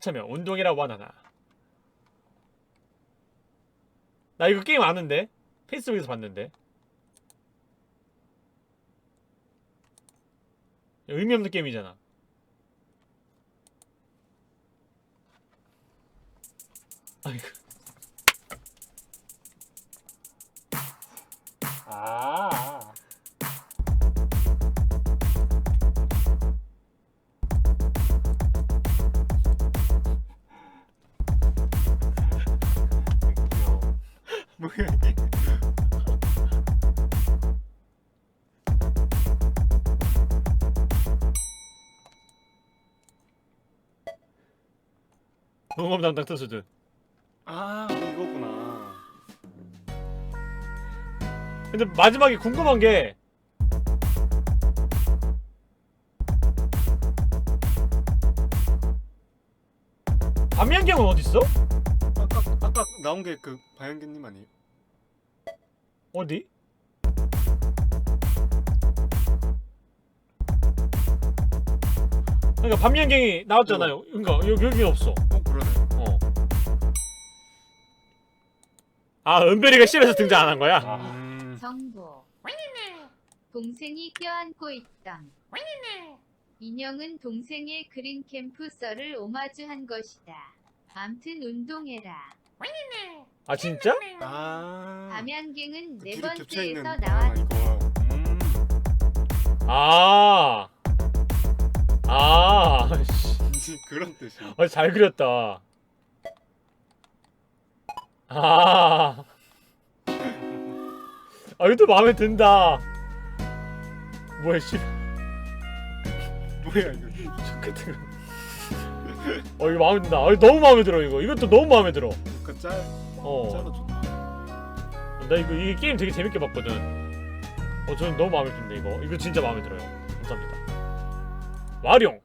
참여 운동이라고 하나. 나 이거 게임 아는데? 페이스북에서 봤는데. 의미 없는 게임이잖아. 아이고. 아. 이게? 농업 담당 투수들 아 이거구나. 근데 마지막에 궁금한 게 어디 있어? 아까 아까 나온 게 그 바연기님 아니에요? 어디? 그러니까 반면경이 나왔잖아요. 그러니까 여기 여기 없어. 어 그러네. 어. 아 은별이가 실에서 등장 안 한 거야? 음. 정보. 동생이 껴안고 있던 인형은 동생의 그린 캠프 썰을 오마주한 것이다. 암튼 운동해라. 아 진짜? 아. 담양갱은 네 둘이 겹쳐 있는. 번째에서 아 나왔다. 이거. 음. 아. 아. 씨. 그런 뜻이. 어, 잘 그렸다. 아. 아, 이것도 마음에 든다. 뭐야, 씨. 뭐야 이거? 거. 어, 이거 마음에 든다. 어, 너무 마음에 들어, 이거. 이것도 너무 마음에 들어. 그 짤. 어. 짤로 좋다. 나 이거, 이 게임 되게 재밌게 봤거든. 어, 저는 너무 마음에 든다, 이거. 이거 진짜 마음에 들어요. 감사합니다. 와룡.